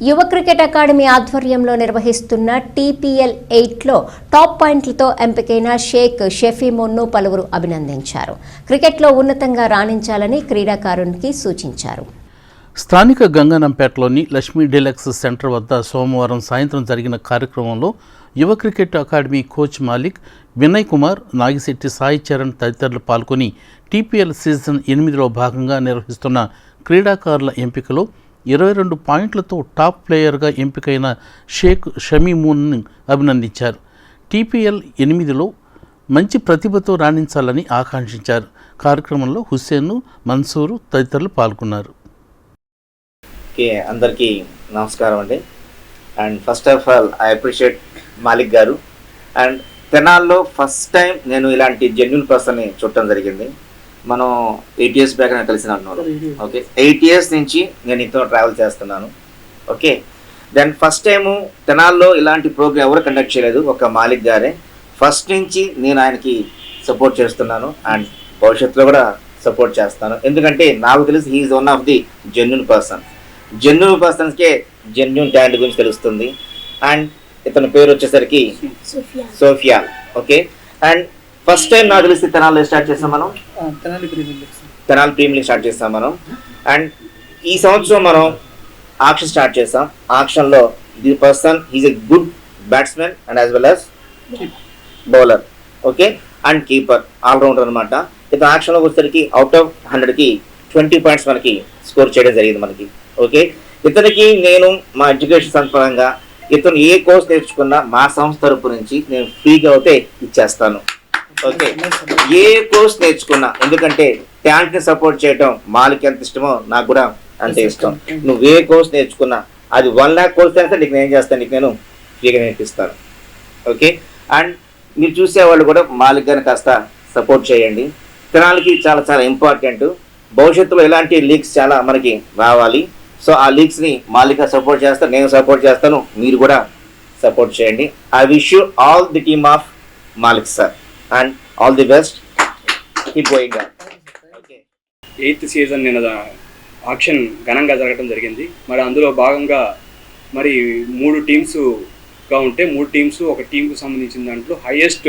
యువ cricket academy ఆధ్వర్యంలో నిర్వహిస్తున్న టీపీఎల్ ఎయిట్లో టాప్ పాయింట్లతో ఎంపికైన షేక్ షెఫీమోన్ను పలువురు అభినందించారు. క్రికెట్లో ఉన్నతంగా రాణించాలని క్రీడాకారునికి సూచించారు. స్థానిక గంగనంపేటలోని లక్ష్మీ డీలక్స్ సెంటర్ వద్ద సోమవారం సాయంత్రం జరిగిన కార్యక్రమంలో Yuva cricket academy coach Malik Vinay Kumar Nagisetti Sai Charan తదితరులు పాల్గొని టీపీఎల్ సీజన్ ఎనిమిదిలో భాగంగా నిర్వహిస్తున్న క్రీడాకారుల ఎంపికలో ఇరవై రెండు పాయింట్లతో టాప్ ప్లేయర్గా ఎంపికైన షేక్ షమీమూన్ను అభినందించారు. టీపీఎల్ ఎనిమిదిలో మంచి ప్రతిభతో రాణించాలని ఆకాంక్షించారు. కార్యక్రమంలో హుస్సేన్ మన్సూరు తదితరులు పాల్గొన్నారు. ఓకే అందరికీ నమస్కారం అండి. And first of all I appreciate Malik గారు. అండ్ తెనాల్లో ఫస్ట్ టైం నేను ఇలాంటి జెన్యున్ పర్సన్ని చూడటం జరిగింది. మనం ఎయిట్ ఇయర్స్ బ్యాక్ నేను కలిసిన అన్నారు ఓకే ఎయిట్ ఇయర్స్ నుంచి నేను ఇంతో ట్రావెల్ చేస్తున్నాను. ఓకే దెన్ ఫస్ట్ టైము తెనాల్లో ఇలాంటి ప్రోగ్రామ్ ఎవరు కండక్ట్ చేయలేదు. ఒక మాలిక్ గారే. ఫస్ట్ నుంచి నేను ఆయనకి సపోర్ట్ చేస్తున్నాను అండ్ భవిష్యత్తులో కూడా సపోర్ట్ చేస్తాను. ఎందుకంటే నాకు తెలిసి he's one of the genuine person genuine పర్సన్స్కే genuine talent గురించి తెలుస్తుంది. అండ్ ఇతని పేరు వచ్చేసరికి Sophia okay and first time నాకు తెలిసి తెనాల్లో స్టార్ట్ చేస్తాం మనం. Tenali premier. Tenali league start చేస్తాం మనం. అండ్ ఈ సంవత్సరం మనం ఆక్షన్ స్టార్ట్ చేస్తాం ఆక్షన్లో the person he's a good batsmen and as well as bowler okay and keeper allrounder అనమాట ఇతను ఆక్షన్లో వచ్చేసరికి అవుట్ ఆఫ్ హండ్రెడ్కి ట్వంటీ పాయింట్స్ మనకి స్కోర్ చేయడం జరిగింది మనకి. ఓకే ఇతనికి నేను మా ఎడ్యుకేషన్ సంపరంగా ఇతను ఏ కోర్స్ నేర్చుకున్నా మా సంస్థ తరపు నుంచి నేను ఫ్రీగా అయితే ఇచ్చేస్తాను. ఓకే. ఏ కోర్స్ నేర్చుకున్నా ఎందుకంటే ని సపోర్ట్ చేయటం మాలికి ఎంత ఇష్టమో నాకు కూడా అంతే ఇష్టం. నువ్వు ఏ కోర్స్ నేర్చుకున్నా అది వన్ ల్యాక్ కోర్స్ అయితే నీకు నేను చేస్తాను నీకు నేను ఫ్రీగా నేర్పిస్తాను. ఓకే? అండ్ మీరు చూసేవాళ్ళు కూడా మాలిక్ గారిని కాస్త సపోర్ట్ చేయండి. తెనాలికి చాలా చాలా ఇంపార్టెంట్ భవిష్యత్తులో ఇలాంటి లీగ్స్ చాలా మనకి రావాలి. సో ఆ లీగ్స్ని మాలిక సపోర్ట్ చేస్తాను నేను సపోర్ట్ చేస్తాను మీరు కూడా సపోర్ట్ చేయండి. I wish you all the team of Malik sir and all the best keep going eighth season నిన్న ఆక్షన్ ఘనంగా జరగడం జరిగింది. మరి అందులో భాగంగా మరి మూడు టీమ్స్గా ఉంటే మూడు టీమ్స్ ఒక టీంకు సంబంధించిన దాంట్లో highest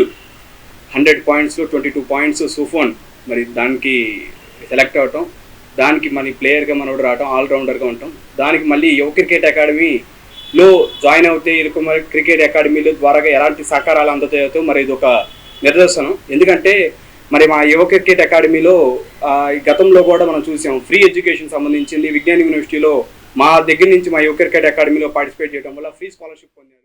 hundred points twenty two points సుఫోన్ మరి దానికి సెలెక్ట్ అవటం. దానికి మన ప్లేయర్గా మనోడు రావటం ఆల్రౌండర్గా ఉంటాం దానికి మళ్ళీ యువ క్రికెట్ అకాడమీలో జాయిన్ అవుతే ఇరుకు మరి క్రికెట్ అకాడమీలో ద్వారా ఎలాంటి సహకారాలు అందుతాయో మరి ఇది ఒక నిదర్శనం ఎందుకంటే మరి మా యువ క్రికెట్ అకాడమీలో ఈ గతంలో కూడా మనం చూసాం ఫ్రీ ఎడ్యుకేషన్ సంబంధించింది విజ్ఞాన్ యూనివర్సిటీలో మా దగ్గర నుంచి మా యువ క్రికెట్ అకాడమీలో పార్టిసిపేట్ చేయడం వల్ల ఫ్రీ స్కాలర్షిప్ పొందారు.